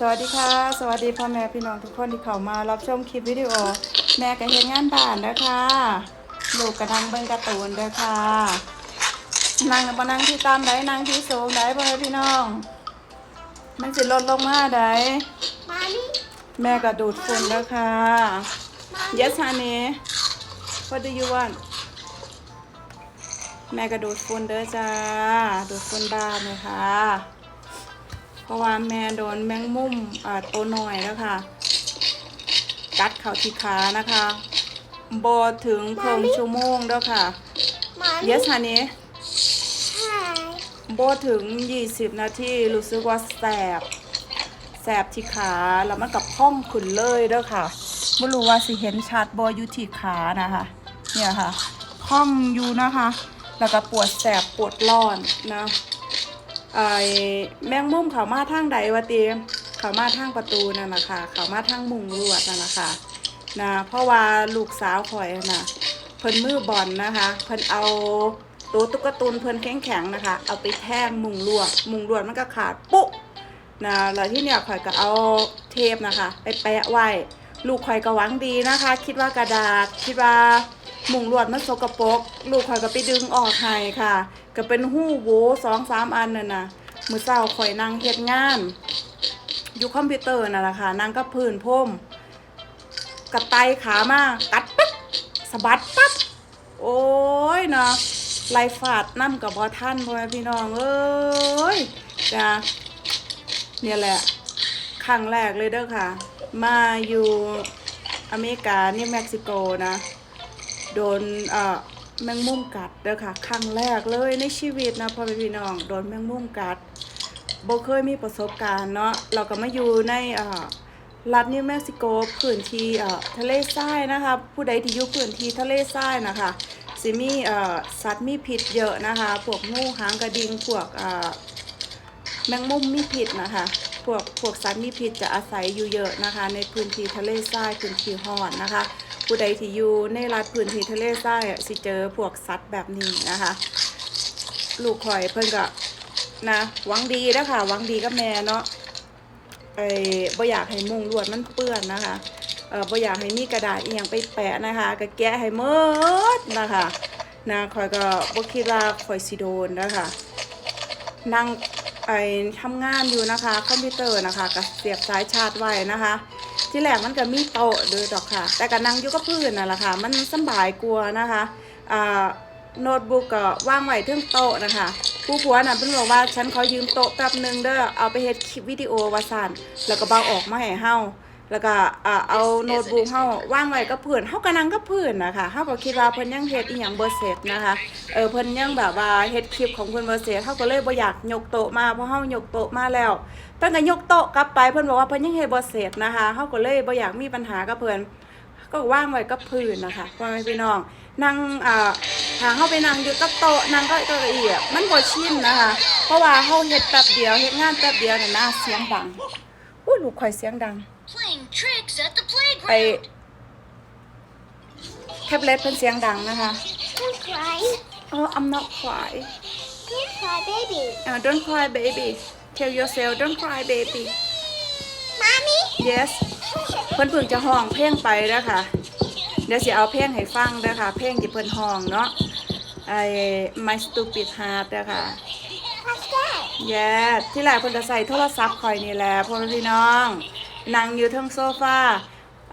สวัสดีค่ะ สวัสดีพ่อแม่พี่น้องทุกคนที่เข้ามารับชมคลิปวิดีโอ แม่ก็เฮ็ดงานบ้านนะคะลูกกระดังเบิ่งการ์ตูนเด้อค่ะนั่งบ่นั่งที่ตามใดนั่งที่สูงใดพ่อแม่พี่น้อง มันสิลดลงมาใด Mommy, แม่ก็ดูดฝุ่นเด้อค่ะ Yes honey What do you want แม่ก็ดูดฝุ่นเด้อจ้าดูดฝุ่นบ้านเลยค่ะ เพราะว่าแม่โดนแมงมุมอ่าตัวหน่อยแล้วค่ะกัดเข่าที่ขานะคะบอถึงเพิ่งชั่วโมงแล้วค่ะ mommy. Yes honey Hi. บอถึง 20 นาทีรู้สึกว่าแสบ แสบที่ขา แล้วมันกับพ่องขึ้นเลยเด้อค่ะไม่รู้ว่าสิเห็นชัดบออยู่ที่ขานะคะ เนี่ยค่ะพ่องอยู่นะคะ แล้วก็ปวดแสบปวดร้อนนะไอ แมงมุมเขามาทางใดวะเตียเขามาทางประตูนั่นนะคะเขามาทางมุงลวดนั่นนะคะนะเพราะว่าลูกสาวข่อยน่ะเพิ่นมือบอลนะคะเพิ่นเอาตัวตุ๊กตุนเพิ่นแข็งแข็งๆนะคะ เอาไปแทงมุงลวด มุงลวดมันก็ขาดปุ๊นะแล้วที่เนี่ยข่อยก็เอาเทปนะคะ ไปแปะไว้ลูกข่อยก็หวังดีนะคะ คิดว่ากระดาษคิดว่ามุงลวดมันสกปรกลูกข่อยก็ไปดึงออกให้ค่ะ ก็เป็นหู้โวสองสามอันนั่นนะมือเศร้าข่อยนั่งเฮ็ดงาน อยู่คอมพิวเตอร์นั่นแหละค่ะนั่งกับพื้นพรมกระไตขามากัดปึ๊กสะบัดปั๊บโอ้ยเนาะไล่ฟาดน้ำกับบอท่านพ่อแม่พี่น้องเอ้ยจ้ะเนี่ยแหละครั้งแรกเลยเด้อค่ะ มาอยู่อเมริกานี่เม็กซิโกนะ โดนเอ่อ แมงมุมกัดเด้อค่ะ ครั้งแรกเลยในชีวิตนะพ่อพี่น้องโดนแมงมุมกัดบ่เคยมีประสบการณ์เนาะเราก็มาอยู่ในรัฐนิวเม็กซิโกพื้นที่ทะเลทรายนะคะ ผู้ใดที่อยู่พื้นที่ทะเลทรายนะคะสิมีสัตว์มีพิษเยอะนะคะ พวกงูหางกระดิ่งพวกแมงมุมมีพิษนะคะพวกพวกสัตว์มีพิษจะอาศัยอยู่เยอะนะคะ ในพื้นที่ทะเลทรายพื้นที่ห้อนนะคะ ผู้ใดที่อยู่ในรัฐพื้นที่ทะเลทรายอะสิเจอพวกสัตว์แบบนี้นะคะ ลูกข่อยเพิ่นก็นะหวังดีนะคะหวังดีกับแม่เนาะไอ้บ่อยากให้มุงลวดมันเปื้อนนะคะเออบ่อยากให้มีกระดาษอีหยังไปแปะนะคะก็แกะให้หมดนะคะนะข่อยก็บ่คิดว่าข่อยสิโดนนะคะนั่งไอ้ทำงานอยู่นะคะ คอมพิวเตอร์นะคะก็เสียบสายชาร์จไว้นะคะ ที่แรกมันก็มีโต๊ะเด้อดอกค่ะ แต่ก็นั่งอยู่กับพื้นนั่นแหละค่ะ มันสบายกลัวนะคะอ่าโน้ตบุ๊กก็วางไว้เทิงโต๊ะนะคะผู้ผัวน่ะเพิ่นบอกว่าฉันขอยืมโต๊ะแป๊บหนึงเด้อเอาไปเฮ็ดคลิปวิดีโอว่าสั่นแล้วก็เบาออกมาให้เฮา แล้วก็อ่าเอาโน้ตบุ๊กเฮาวางไว้กับพื้นเฮาก็นั่งกับพื้นนะคะเฮาก็คิดว่าเพิ่นยังเฮ็ดอีหยังบ่เสร็จนะคะเออเพิ่นยังแบบว่าเฮ็ดคลิปของเพิ่นบ่เสร็จเฮาก็เลยบ่อยากยกโต๊ะมาเพราะเฮายกโต๊ะมาแล้วเพิ่นก็ยกโต๊ะกลับไปเพิ่นบอกว่าเพิ่นยังเฮ็ดบ่เสร็จนะคะเฮาก็เลยบ่อยากมีปัญหากับเพิ่นก็ว่างไว้กับพื้นนะคะพ่อแม่พี่น้องนั่งอ่าถ้าเฮาไปนั่งอยู่กับโต๊ะนั่งก็เก้าอี้อะมันบ่ชินนะคะ เพราะว่าเฮาเฮ็ดแป๊บเดียวเฮ็ดงานแป๊บเดียวน่ะนะเสียงดังอุ้ยลูกข่อยเสียงดัง Playing tricks at the ไอ้ playground. แท็บเล็ตเพิ่นเสียงดังนะคะ Don't cry. อ๋อ I'm not cry Don't cry, baby. uh, don't cry baby tell yourself don't cry baby Mommy. yes เพิ่นเพิ่งจะห้องเพลงไปแล้วค่ะ เดี๋ยวสิเอาเพลงให้ฟังเด้อค่ะ เพลงที่เพิ่นห้องเนาะไอ้ my stupid heart เด้อค่ะ What's that? แย่ที่แรกเพิ่นจะใส่โทรศัพท์ข่อยนี่แหละพ่อแม่พี่น้อง นั่งอยู่ทั้งโซฟา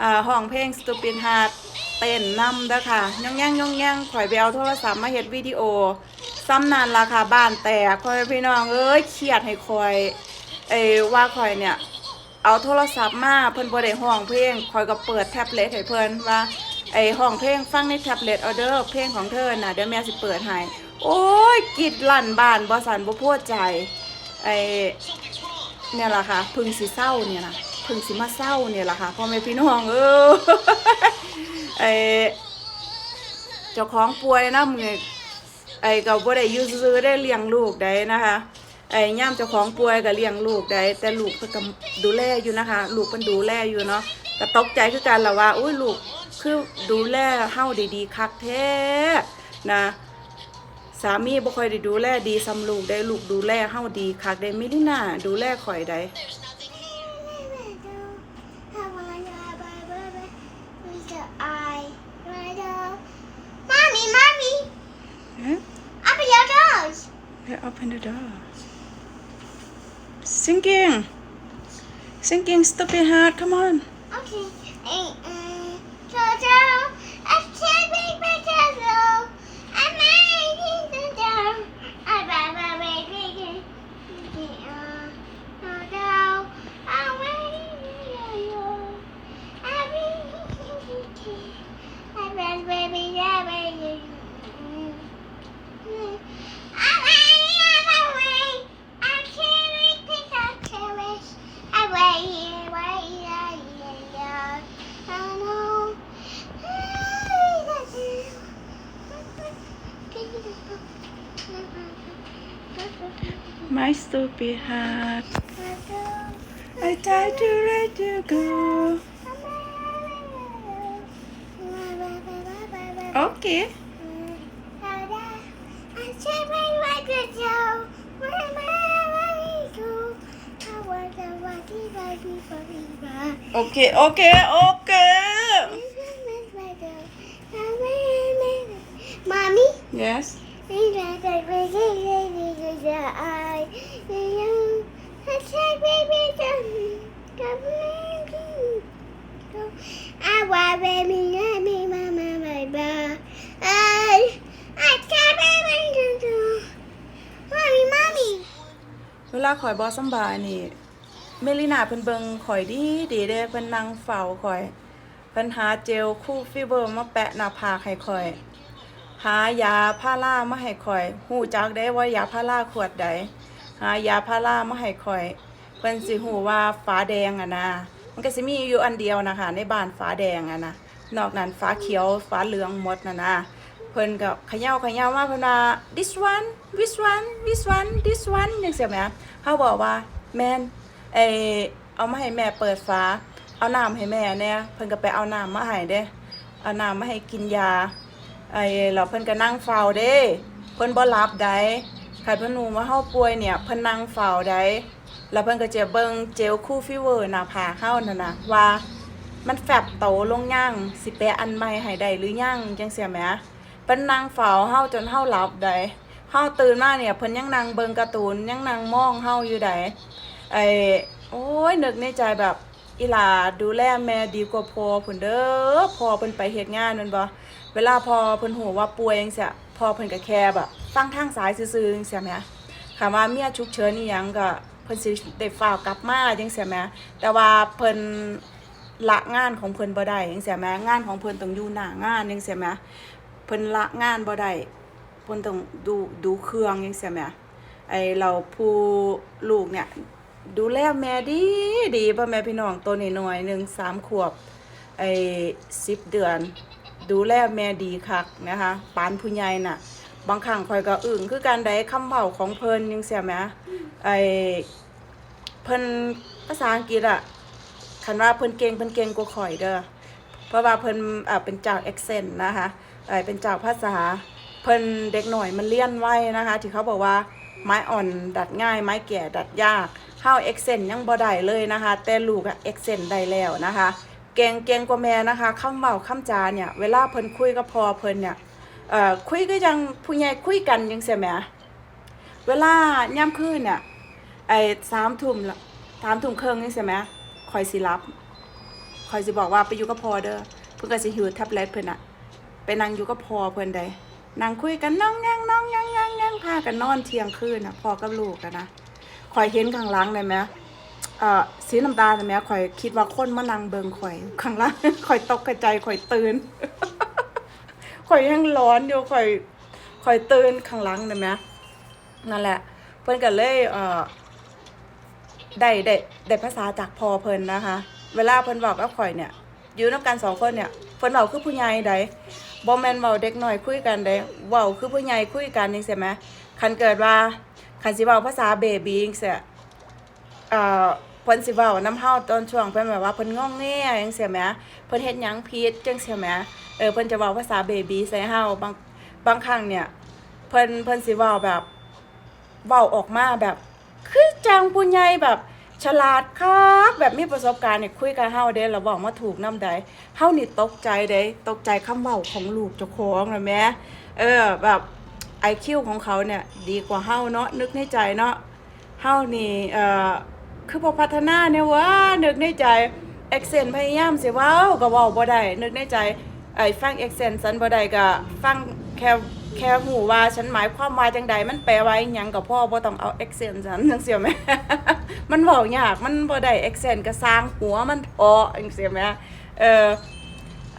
อ่าห้องเพลง Stupid Heart เต้นนำเด้อค่ะย่องแย่งย่องแย่งข่อยไปเอาโทรศัพท์มาเฮ็ดวิดีโอ ซ้ำนานราคาบ้านแตกพ่อแม่พี่น้องเอ้ยเครียดให้ข่อยเอ้ว่าข่อยเนี่ย เอาโทรศัพท์มาเพิ่นบ่ได้ห้องเพลงข่อยก็เปิดแท็บเล็ตให้เพิ่นว่าไอ้ห้องเพลงฟังในแท็บเล็ตเอเด้อเพลงของเธอน่ะเดี๋ยวแม่สิเปิดให้โอ้ยกรีดลั่นบ้านบ่สันบ่พอใจไอเนี่ยแหละค่ะ พึงสิเศร้าเนี่ยนะ พึงสิมาเศร้าเนี่ยแหละค่ะพ่อแม่พี่น้องเออไอเจ้าของป่วยนะมึงไอก็บ่ได้อยู่ซื่อได้เลี้ยงลูกได้นะคะไอ้ย่ามเจ้าของป่วยก็เลี้ยงลูกได้แต่ลูกเพิ่นก็ดูแลอยู่นะคะ ลูกเพิ่นดูแลอยู่เนาะก็ตกใจคือกันล่ะว่าอุ้ยลูกคือดูแลเฮาดีๆคักแท้นะสามีบ่ค่อยได้ดูแลดีซ้ำลูกได้ลูกดูแลเฮาดีคักได้มิลิน่าดูแลข่อยได้ open the door Sinking! singing stupid heart come on Okay. My stupid heart. I tried to let you go. Okay. Okay okay okay วลาข่อยบอสำบายนี่เมลินาเพิ่นเบิงข่อยดีดีเด้เพิ่นนั่งเฝ้าข่อยเพิ่นหาเจลคู่ฟีเวอร์มาแปะหน้าผากให้ข่อย หายาพารามาให้ข่อยฮู้จักได้ว่ายาพาราขวดใดหายาพารามาให้ข่อยเพิ่นสิฮู้ว่าฟ้าแดงอะนะมันก็สิมีอยู่อันเดียวนะคะในบ้านฟ้าแดงอะนะนอกนั้นฟ้าเขียวฟ้าเหลืองหมดนะนะ เพิ่นก็เขย่าขย่ามาเพิ่นว่า this one this one this one this one จังซี่แหมเขาบอกว่าแม่นเออเอามาให้แม่เปิดฟ้า เอาน้ำให้แม่เนี่ยเพิ่นก็ไปเอาน้ำมาให้เด้เอาน้ำมาให้กินยาไอ้เราเพิ่นก็นั่งเฝ้าเด้เพิ่นบ่รับได้คันเพิ่นรู้ว่าเฮาป่วยเนี่ยเพิ่นนั่งเฝ้าได้แล้วเพิ่นก็จะเบิ่งเจลคูลฟีเวอร์หน้าผากเฮานั่นน่ะว่ามันแฟบโตลงยังสิแปะอันใหม่ให้ได้หรือยังจังซี่แหม เพิ่นนั่งเฝ้าเฮาจนเฮาหลับได้เฮาตื่นมาเนี่ยเพิ่นยังนั่งเบิงการ์ตูนยังนั่งมองเฮาอยู่ได้ไอ้โอ้ยนึกในใจแบบอีหลาดูแลแม่ดีกว่าพ่อพุ่นเด้อพ่อเพิ่นไปเฮ็ดงานแม่นบ่เวลาพอเพิ่นหูว่าป่วยจังซี่พอเพิ่นก็แค่แบบฟังทางสายซื่อๆจังซี่แหมค่ะว่าเมียฉุกเฉินอีหยังก็เพิ่นสิได้ฟ้ากลับมาจังซี่แหมแต่ว่าเพิ่นละงานของเพิ่นบ่ได้จังซี่แหมงานของเพิ่นต้องอยู่หน้างานจังซี่แหมเพิ่นละงานบ่ได้เพิ่นต้องดูดูเครื่องจังซี่แหมไอเราผู้ลูกเนี่ย ดูแลแม่ดีดีพ่อแม่พี่น้องตัวน้อยหนึ่งสามขวบไอสิบเดือน ดูแลแม่ดีคักนะคะปานผู้ใหญ่น่ะ บางครั้งข่อยก็อึ้งคือการได้คำเว้าของเพิ่นยังเสียแหมไอเพิ่นภาษาอังกฤษอะคันว่าเพิ่นเก่งเพิ่นเก่งกว่าข่อยเด้อเพราะว่าเพิ่นอ่าเป็นจ้าเอ็กเซนต์นะคะ เป็นเจ้าภาษาเพิ่นเด็กหน่อยมันเลี่ยนไว้นะคะ ที่เขาบอกว่าไม้อ่อนดัดง่าย ไม้แก่ดัดยากเฮาเอ็กเซนยังบ่ได้เลยนะคะ แต่ลูกอะเอ็กเซนได้แล้วนะคะ เก่งเก่งกว่าแม่นะคะคำเว้าคำจาเนี่ยเวลาเพิ่นคุยกับพ่อเพิ่นเนี่ยเอ่อคุยก็ยังผู้ใหญ่คุยกันจังซี่แหมเวลายามคืนเนี่ยไอ้3ทุ่มละ3ทุ่มครึ่งจังซี่แหมข่อยสิรับข่อยสิบอกว่าไปอยู่กับพ่อเด้อเพิ่นก็สิหิวแท็บเล็ตเพิ่นน่ะ ไปนั่งอยู่กับพ่อเพิ่อนได้นั่งคุยกันน้องยังน้องยังยังยังพากันนอนเที่ยงคืนนะพ่อกับลูกอะนะข่อยเห็นข้างหลังได้ไหมเอ่อสีน้ำตาลได้ไหมข่อยคิดว่าคนมานั่งเบิงข่อยข้างล่างข่อยตกกระใจข่อยตื่นข่อยยังร้อนอยู่ข่อยข่อยตื่นข้างหลังได้ไหมนั่นแหละ เพิ่อนก็เลยเอ่อได้ได้ได้ภาษาจากพอเพิ่นนะคะ เวลาเพิ่นบอกกับข่อยเนี่ย อยู่นำกันสองคนเนี่ยเพิ่นเว้าคือผู้ใหญ่ใดบ่แม่นเว้าเด็กน้อยคุยกันใดเว้าคือผู้ใหญ่คุยกันจังซี่แหมคันเกิดว่าคันสิเว้าภาษาเบบีจังซี่เอ่อเพิ่นสิเว้านำเฮาตอนช่วงเพิ่นแบบว่าเพิ่นงองแงจังซี่แหมเพิ่นเฮ็ดหยังผิดจังซี่แหมเออเพิ่นจะเว้าภาษาเบบีใส่เฮาบางบางครั้งเนี่ยเพิ่นเพิ่นสิเว้าแบบเว้าออกมาแบบ คือจังผู้ใหญ่แบบ ฉลาดคักแบบมีประสบการณ์เนี่ยคุยกับเฮาเด้แล้วบอกมาถูกน้ำใดเฮานี่ตกใจเด้ตกใจคำเว้าของลูกเจ้าของนะแม่เออแบบ IQ ของเขาเนี่ยดีกว่าเฮาเนาะนึกในใจเนาะเฮานี่เอ่อคือพอพัฒนาเนี่ยว่านึกในใจ accent พยายามสิเว้าก็ว้าบ่ได้นึกในใจไอ้ฟัง accent สันบ่ได้ก็ฟังแค่ แค่หูว่าฉันหมายความว่าจังใดมันแปลว่าอหยังก็พอบ่ต้องเอา accent ฉันจังซี่แหมมันเว้ายากมันบ่ได้ accent ก็สร้างหัวมันเถาะจังซี่แหมเออ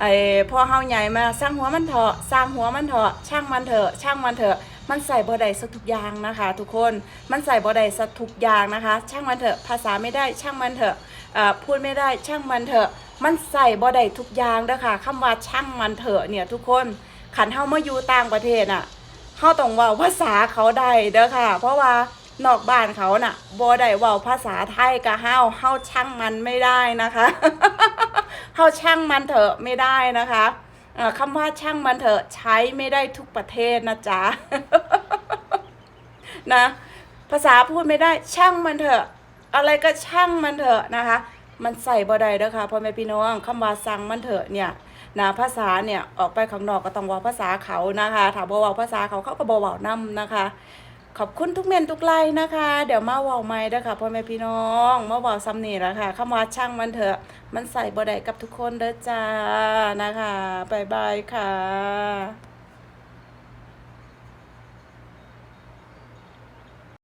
ไอ้พอเฮาใหญ่มาสร้างหัวมันเถอะสร้างหัวมันเถอะช่างมันเถอะช่างมันเถอะมันใส่บ่ได้สักทุกอย่างนะคะ ทุกคนมันใส่บ่ได้สักทุกอย่างนะคะ ช่างมันเถอะภาษาไม่ได้ช่างมันเถอะพูดไม่ได้ช่างมันเถอะ มันใส่บ่ได้ทุกอย่างเด้อค่ะคำว่าช่างมันเถอะเนี่ยทุกคน ขันเฮามาอยู่ต่างประเทศน่ะเฮาต้องเว้าภาษาเขาได้เด้อค่ะ เพราะว่านอกบ้านเขาน่ะบ่ได้เว้าภาษาไทยกับเฮาเฮาช่างมันไม่ได้นะคะเฮาช่างมันเถอะไม่ได้นะคะคำว่าช่างมันเถอะใช้ไม่ได้ทุกประเทศนะจ๊ะนะภาษาพูดไม่ได้ช่างมันเถอะ อะไรก็ช่างมันเถอะนะคะ มันใส่บ่ได้เด้อค่ะพ่อแม่พี่น้องคำว่าสั่งมันเถอะเนี่ย นะภาษาเนี่ยออกไปข้างนอกก็ต้องว่าภาษาเขานะคะถ้าบ่เว้าภาษาเขาเขาก็บ่เว้านํนะคะ ขอบคุณทุกเมนทุกไลน์นะคะ เดี๋ยวมาเว้าใหม่เด้อค่ะพ่อแม่พี่น้องมาเว้าซ้ำนี่แหละค่ะคำว่าช่างมันเถอะ มันใส่บ่ได้กับทุกคนเด้อจ้านะคะบ๊ายบายค่ะ